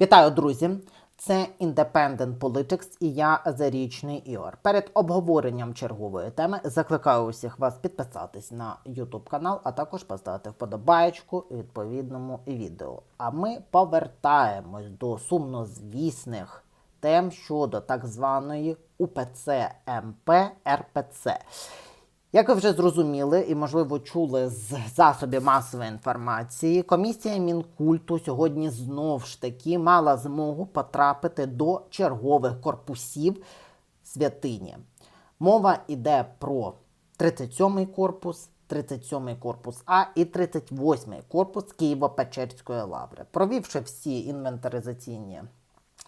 Вітаю, друзі! Це Independent Politics і я Зарічний Ігор. Перед обговоренням чергової теми закликаю усіх вас підписатись на YouTube канал, а також поставити вподобаєчку відповідному відео. А ми повертаємось до сумнозвісних тем щодо так званої УПЦ МП РПЦ. Як ви вже зрозуміли і, можливо, чули з засобів масової інформації, комісія Мінкульту сьогодні знов ж таки мала змогу потрапити до чергових корпусів святині. Мова йде про 37-й корпус, 37-й корпус А і 38-й корпус Києво-Печерської лаври. Провівши всі інвентаризаційні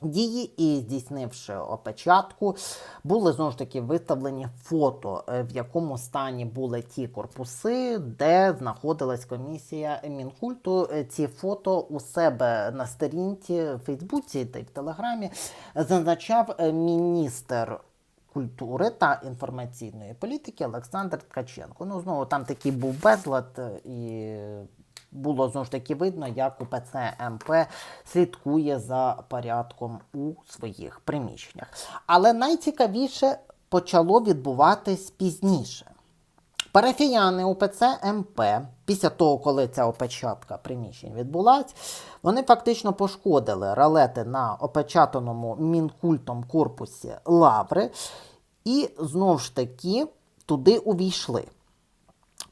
дії і здійснивши опечатку, були знову ж таки виставлені фото, е, в якому стані були ті корпуси, де знаходилась комісія Мінкульту. Е, Ці фото у себе на сторінці в Фейсбуці та й в Телеграмі зазначав е, міністр. Культури та інформаційної політики Олександр Ткаченко. Ну, знову там такий був безлад, і було знову ж таки видно, як УПЦ МП слідкує за порядком у своїх приміщеннях. Але найцікавіше почало відбуватись пізніше. Парафіяни УПЦ МП, після того, коли ця опечатка приміщень відбулась, вони фактично пошкодили ралети на опечатаному мінкультом корпусі лаври і знову ж таки туди увійшли.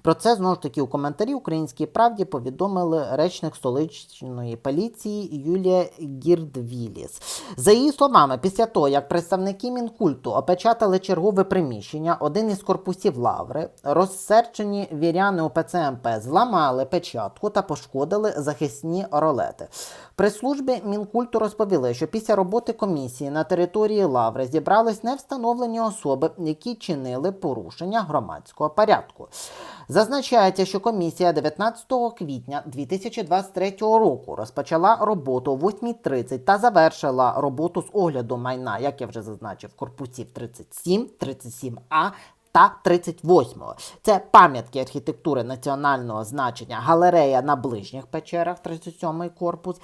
Про це знову ж таки у коментарі Українській правді повідомили речник столичної поліції Юлія Гірдвіліс. За її словами, після того, як представники мінкульту опечатали чергове приміщення, один із корпусів лаври, розсерчені віряни УПЦ МП зламали печатку та пошкодили захисні ролети. При службі мінкульту розповіли, що після роботи комісії на території лаври зібрались невстановлені особи, які чинили порушення громадського порядку. Зазначається, що комісія 19 квітня 2023 року розпочала роботу о 8.30 та завершила роботу з огляду майна, як я вже зазначив, корпусів 37, 37А та 38. Це пам'ятки архітектури національного значення, галерея на ближніх печерах, 37 корпус,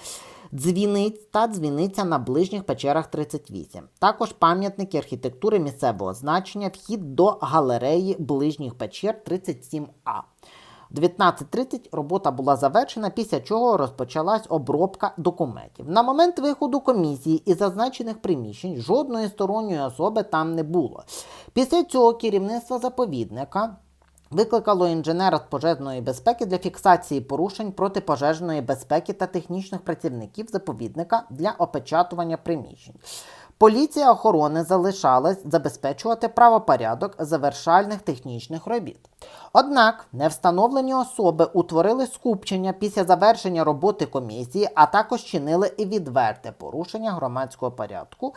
дзвіниць та дзвіниця на ближніх печерах 38. Також пам'ятники архітектури місцевого значення, вхід до галереї ближніх печер 37А. 19.30 робота була завершена, після чого розпочалась обробка документів. На момент виходу комісії із зазначених приміщень жодної сторонньої особи там не було. Після цього керівництво заповідника викликало інженера з пожежної безпеки для фіксації порушень протипожежної безпеки та технічних працівників заповідника для опечатування приміщень. Поліція охорони залишалась забезпечувати правопорядок завершальних технічних робіт. Однак невстановлені особи утворили скупчення після завершення роботи комісії, а також чинили і відверте порушення громадського порядку.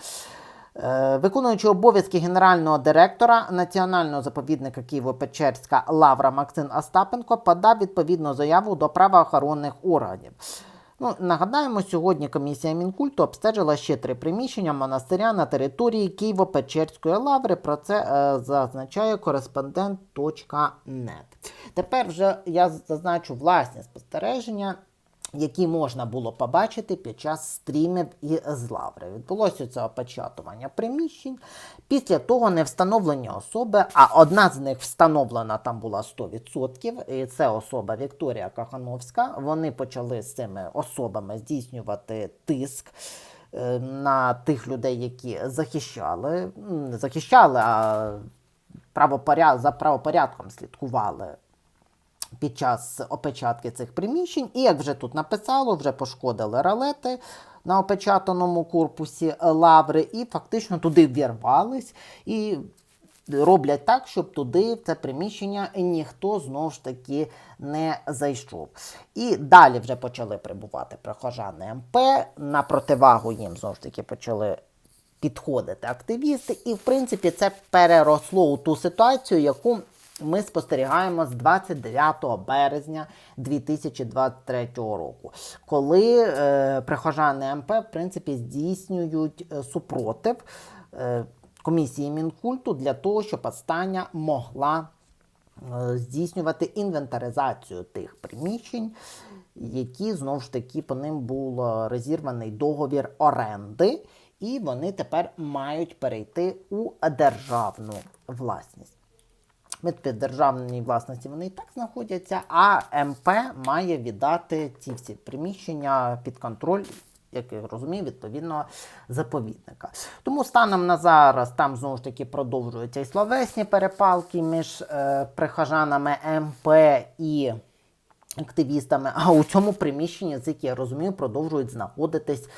Е, Виконуючи обов'язки генерального директора Національного заповідника Києво-Печерська Лавра Максим Остапенко подав відповідну заяву до правоохоронних органів. Ну, нагадаємо, сьогодні комісія Мінкульту обстежила ще три приміщення монастиря на території Києво-Печерської лаври. Про це е, зазначає кореспондент.нет. Тепер вже я зазначу власні спостереження. Які можна було побачити під час стрімів із лаври. Відбулося це опечатування приміщень. Після того не встановлені особи, а одна з них встановлена там була 100%. І це особа Вікторія Кахановська. Вони почали з цими особами здійснювати тиск е, на тих людей, які захищали, не захищали, а правопоряд... за правопорядком слідкували під час опечатки цих приміщень, і як вже тут написало, вже пошкодили ралети на опечатаному корпусі лаври, і фактично туди вірвались і роблять так, щоб туди, в це приміщення, ніхто знову ж таки не зайшов. І далі вже почали прибувати прихожани МП. На противагу їм знову ж таки почали підходити активісти, і в принципі це переросло у ту ситуацію, яку ми спостерігаємо з 29 березня 2023 року, коли е, прихожани МП в принципі здійснюють е, супротив е, комісії Мінкульту для того, щоб остання могла е, здійснювати інвентаризацію тих приміщень, які знову ж таки по ним був розірваний договір оренди, і вони тепер мають перейти у державну власність. Від державної власності вони і так знаходяться, а МП має віддати ці всі приміщення під контроль, як я розумію, відповідно заповідника. Тому станом на зараз там знову ж таки продовжуються і словесні перепалки між е, прихожанами МП і активістами. А у цьому приміщенні, з як я розумію, продовжують знаходитись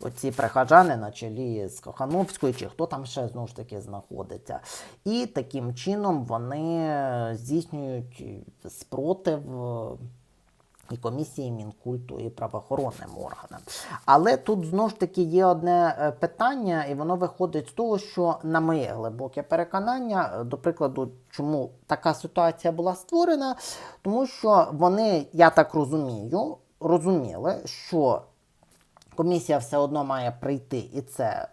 оці прихожани на чолі з Кохановською, чи хто там ще знову ж таки знаходиться. І таким чином вони здійснюють спротив. е, і комісії Мінкульту і правоохоронним органам. Але тут знову ж таки є одне е, питання, і воно виходить з того, що на моє глибоке переконання, е, до прикладу, чому така ситуація була створена, тому що вони, я так розумію, розуміли, що комісія все одно має прийти і це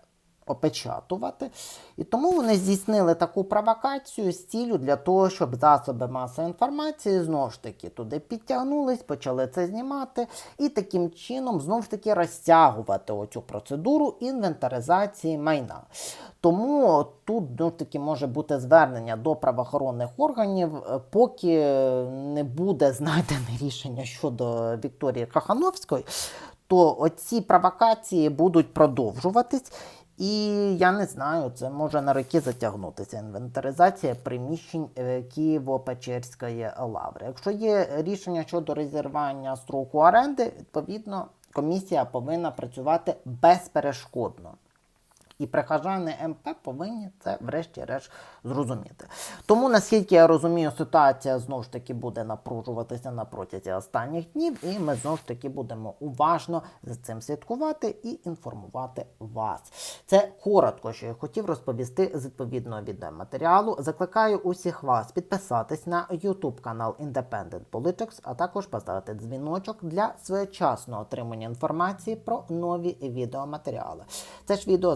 опечатувати. І тому вони здійснили таку провокацію з ціллю для того, щоб засоби масової інформації знову ж таки туди підтягнулись, почали це знімати, і таким чином знову ж таки розтягувати оцю процедуру інвентаризації майна. Тому тут ж таки може бути звернення до правоохоронних органів, е, поки не буде знайдене рішення щодо Вікторії Кахановської, то оці провокації будуть продовжуватись. І я не знаю, це може на роки затягнутися. Інвентаризація приміщень е, Києво-Печерської лаври. Якщо є рішення щодо розірвання строку оренди, відповідно комісія повинна працювати безперешкодно. І прихожани МП повинні це врешті-решт зрозуміти. Тому, наскільки я розумію, ситуація знову ж таки буде напружуватися на протязі останніх днів, і ми знову ж таки будемо уважно за цим слідкувати і інформувати вас. Це коротко, що я хотів розповісти з відповідного відеоматеріалу. Закликаю усіх вас підписатись на YouTube канал Independent Politics, а також поставити дзвіночок для своєчасного отримання інформації про нові відеоматеріали. Це ж відео